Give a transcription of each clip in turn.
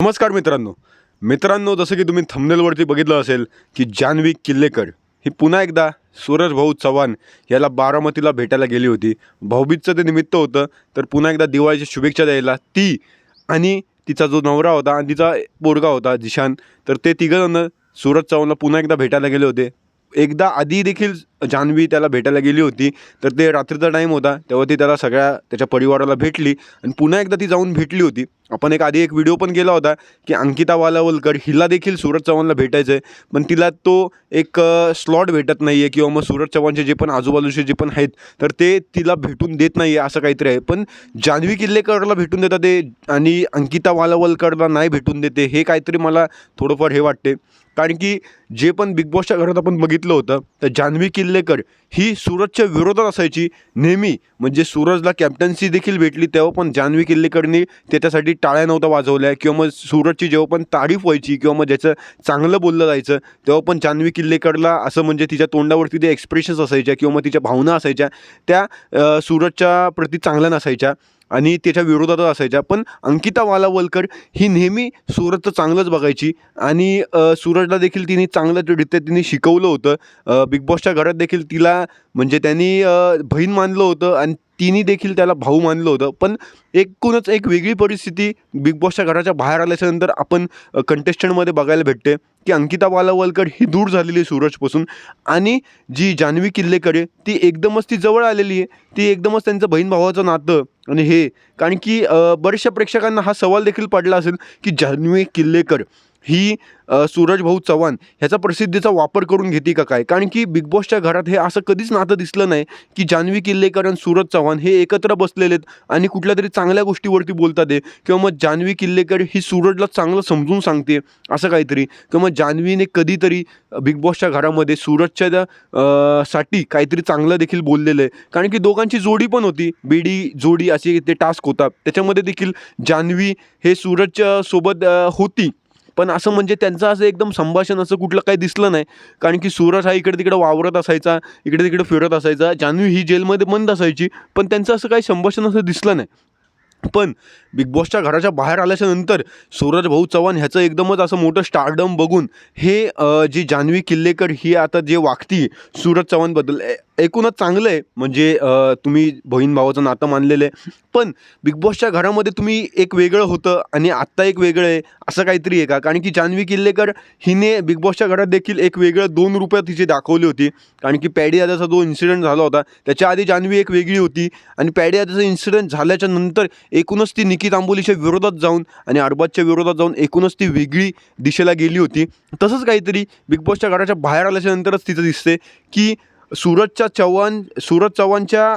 नमस्कार मित्रांनो. मित्रांनो जसं की तुम्ही थंबनेलवरती बघितलं असेल की जान्हवी किल्लेकर ही पुन्हा एकदा सूरज भाऊ चव्हाण याला बारामतीला भेटायला गेली होती. भाऊबीजचं ते निमित्त होतं तर पुन्हा एकदा दिवाळीची शुभेच्छा द्यायला ती आणि तिचा जो नवरा होता आणि तिचा पोरगा होता जिशान तर ते तिघंजणं सूरज चव्हाणला पुन्हा एकदा भेटायला गेले होते. एकदा आधी देखील जान्हवी त्याला भेटायला गेली होती तर ते रात्रीचा टाईम होता तेव्हा ती त्याला सगळ्या त्याच्या परिवाराला भेटली आणि पुन्हा एकदा ती जाऊन भेटली होती. आपण एक आधी एक व्हिडिओ पण केला होता की अंकिता वालावलकर हिला देखील सूरज चव्हाणला भेटायचं आहे पण तिला तो एक स्लॉट भेटत नाही आहे किंवा मग सूरज चव्हाणचे जे पण आजूबाजूचे जे पण आहेत तर ते तिला भेटून देत नाही आहे असं काहीतरी आहे. पण जान्हवी किल्लेकरला भेटून देतात ते आणि अंकिता वालावलकरला नाही भेटून देते हे काहीतरी मला थोडंफार हे वाटते. कारण की जे पण बिग बॉसच्या घरात आपण बघितलं होतं तर जान्हवी किल्लेकर ही सूरजच्या विरोधात असायची नेहमी. म्हणजे सूरजला कॅप्टन्सी देखील भेटली तेव्हा पण जान्हवी किल्लेकरनी त्याच्यासाठी टाळ्या नव्हत्या वाजवल्या. किंवा मग सूरजची जेव्हा पण तारीफ व्हायची किंवा मग ज्याचं चांगलं बोललं जायचं तेव्हा पण जान्हवी किल्लेकरला असं म्हणजे तिच्या तोंडावरती ते एक्सप्रेशन्स असायच्या किंवा मग तिच्या भावना असायच्या. त्या सूरजच्या प्रती चांगल्या नसायच्या. आणि त्याच्या विरोधातच असायच्या. पण अंकिता वालावलकर ही नेहमी सूरजचं चांगलंच बघायची. आणि सूरजला देखील तिने चांगल्यारीत्या तिने शिकवलं होतं. बिग बॉसच्या घरात देखील तिला म्हणजे त्यांनी बहीण मानलं होतं आणि तिने देखील त्याला भाऊ मानलं होतं. पण एकूणच एक वेगळी परिस्थिती बिग बॉसच्या घराच्या बाहेर आल्याच्यानंतर आपण कंटेस्टंटमध्ये बघायला भेटते. की अंकिता वालावलकर ही दूर झालेली आहे सूरजपासून. आणि जी जान्हवी किल्लेकर आहे ती एकदमच ती जवळ आलेली आहे. ती एकदमच त्यांचं बहीण भावाचं नातं आणि हे. कारण की बऱ्याचशा प्रेक्षकांना हा सवाल देखील पडला असेल की जान्हवी किल्लेकर ही सूरज भाऊ चव्हाण ह्याचा प्रसिद्धीचा वापर करून घेते का काय? कारण की बिग बॉसच्या घरात हे असं कधीच नातं दिसलं नाही की जान्हवी किल्लेकर आणि सूरज चव्हाण हे एकत्र बसलेले आहेत आणि कुठल्या तरी चांगल्या गोष्टीवरती बोलतात आहे किंवा मग जान्हवी किल्लेकर ही सूरजला चांगलं समजून सांगते असं काहीतरी. किंवा मग जान्हवीने कधीतरी बिग बॉसच्या घरामध्ये सूरजच्या साठी काहीतरी चांगलं देखील बोललेलं आहे. कारण की दोघांची जोडी पण होती. बेडी जोडी असे ते टास्क होता त्याच्यामध्ये देखील जान्हवी हे सूरजच्या सोबत होती. पण असं म्हणजे त्यांचं असं एकदम संभाषण असं कुठलं काही दिसलं नाही. कारण की सूरज हा इकडे तिकडे वावरत असायचा इकडे तिकडे फिरत असायचा. जान्हवी ही जेलमध्ये बंद असायची पण त्यांचं असं काही संभाषण असं दिसलं नाही. पण बिग बॉसच्या घराच्या बाहेर आल्याच्यानंतर सूरज भाऊ चव्हाण ह्याचं एकदमच असं मोठं स्टारडम बघून हे जी जान्हवी किल्लेकर ही आता जे वागती सूरज चव्हाणबद्दल ए- एकूणच चांगलं आहे. म्हणजे तुम्ही बहीण भावाचं नातं मानलेलं आहे. पण बिग बॉसच्या घरामध्ये तुम्ही एक वेगळं होतं आणि आत्ता एक वेगळं आहे असं काहीतरी आहे का? कारण की जान्हवी किल्लेकर हिने बिग बॉसच्या घरात देखील एक वेगळं दोन रुपयात तिची दाखवली होती. कारण की पॅडी दादाचा जो इन्सिडेंट झाला होता त्याच्या आधी जान्हवी एक वेगळी होती आणि पॅडी दादाचा इन्सिडेंट झाल्याच्यानंतर एकूणच ती निकित आंबोलीच्या विरोधात जाऊन आणि अडबाजच्या विरोधात जाऊन एकूणच ती वेगळी दिशेला गेली होती. तसंच काहीतरी बिग बॉसच्या घराच्या बाहेर आल्याच्यानंतरच तिथं तिचं दिसते की सूरजच्या चव्हाण सूरज चव्हाणच्या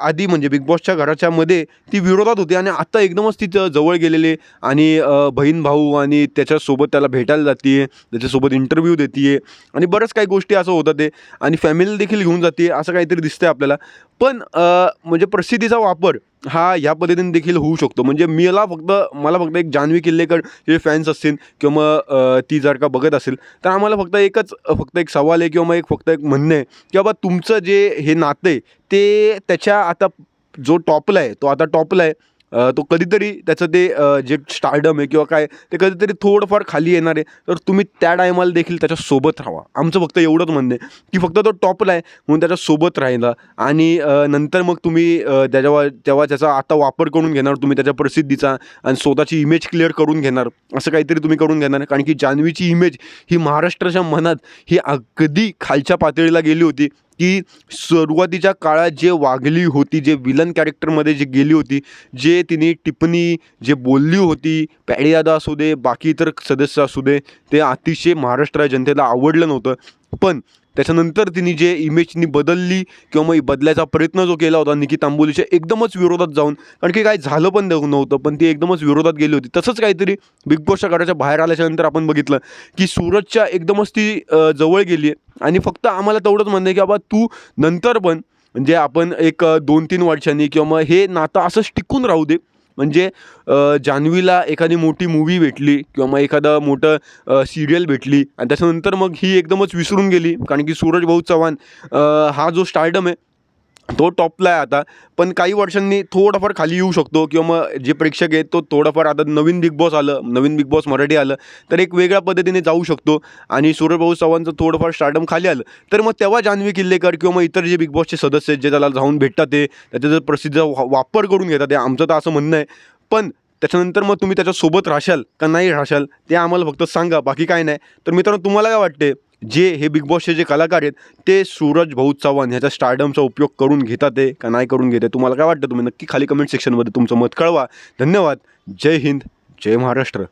आधी म्हणजे बिग बॉसच्या घराच्या मध्ये ती विरोधात होती आणि आत्ता एकदमच तिथं जवळ गेलेले आणि बहीण भाऊ आणि त्याच्यासोबत त्याला भेटायला जाते त्याच्यासोबत इंटरव्ह्यू देते आणि बऱ्याच काही गोष्टी असं होतं ते आणि फॅमिली देखील घेऊन जाते असं काहीतरी दिसतंय आपल्याला. पण म्हणजे प्रसिद्धीचा वापर हा या पद्धतीने देखील होऊ शकतो. म्हणजे मला फक्त मला फक्त एक जान्हवी किल्लेकर जे फॅन्स असतील किंवा मग ती जर का बघत असेल तर आम्हाला फक्त एकच फक्त एक सवाल आहे किंवा मग एक फक्त एक म्हणणं आहे की बाबा तुमचं जे हे नातं आहे ते त्याच्या आता जो टॉपला आहे तो आता टॉपला आहे तो कधीतरी त्याचं ते जे स्टार्डम आहे किंवा काय ते कधीतरी थोडंफार खाली येणार आहे. तर तुम्ही त्या टायमाला देखील त्याच्यासोबत राहा. आमचं फक्त एवढंच म्हणणं आहे की फक्त तो टॉपला आहे म्हणून त्याच्यासोबत राहिला. आणि नंतर मग तुम्ही त्याच्यावर तेव्हा त्याचा आता वापर करून घेणार तुम्ही त्याच्या प्रसिद्धीचा आणि स्वतःची इमेज क्लिअर करून घेणार. असं काहीतरी तुम्ही करून घेणार. कारण की जान्हवीची इमेज ही महाराष्ट्राच्या मनात ही अगदी खालच्या पातळीला गेली होती. की सुरुवातीच्या काळात जे वागली होती जे विलन कॅरेक्टरमध्ये जे गेली होती जे तिने टिप्पणी जे बोलली होती पॅडियादा असू दे बाकी इतर सदस्य असू दे ते अतिशय महाराष्ट्र जनतेला आवडलं नव्हतं. पण त्याच्यानंतर तिने जे इमेज तिने बदलली किंवा मग बदलायचा प्रयत्न जो केला होता निकी तांबोलीच्या एकदमच विरोधात जाऊन कारण की काय झालं पण देऊ नव्हतं पण ती एकदमच विरोधात गेली होती. तसंच काहीतरी बिग बॉसच्या गाड्याच्या बाहेर आल्याच्यानंतर आपण बघितलं की सूरजच्या एकदमच ती जवळ गेली आहे आणि फक्त आम्हाला तेवढंच म्हणणं आहे की बाबा तू नंतर पण म्हणजे आपण एक दोन तीन वर्षांनी किंवा मग हे नातं असंच टिकून राहू दे म्हणजे जान्हवीला एखादी मोठी मूवी भेटली किंवा मग एखादं मोठं सिरियल भेटली आणि त्याच्यानंतर मग ही एकदमच विसरून गेली. कारण की सूरज भाऊ चव्हाण हा जो स्टार्डम आहे तो टॉपला आहे आता. पण काही वर्षांनी थोडंफार खाली येऊ शकतो किंवा मग जे प्रेक्षक आहेत तो थोडंफार आता नवीन बिग बॉस आलं नवीन बिग बॉस मराठी आलं तर एक वेगळ्या पद्धतीने जाऊ शकतो. आणि सूर्यभाऊ चव्हाणचं थोडंफार स्टार्डम खाली आलं तर मग तेव्हा जान्हवी किल्लेकर किंवा मग इतर जे बिग बॉसचे सदस्य आहेत जे त्याला जाऊन भेटतात ते त्याचा जर प्रसिद्ध वा- वापर करून घेतात ते आमचं तर असं म्हणणं आहे. पण त्याच्यानंतर मग तुम्ही त्याच्यासोबत राशाल का नाही राशाल ते आम्हाला फक्त सांगा बाकी काय नाही. तर मित्रांनो तुम्हाला काय वाटते जे हे बिग बॉसचे जे कलाकार आहेत ते सूरज भाऊ चव्हाण ह्याच्या स्टार्डमचा उपयोग करून घेतात ते का नाही करून घेते तुम्हाला काय वाटतं? तुम्ही नक्की खाली कमेंट सेक्शनमध्ये तुमचं मत कळवा. धन्यवाद. जय हिंद. जय महाराष्ट्र.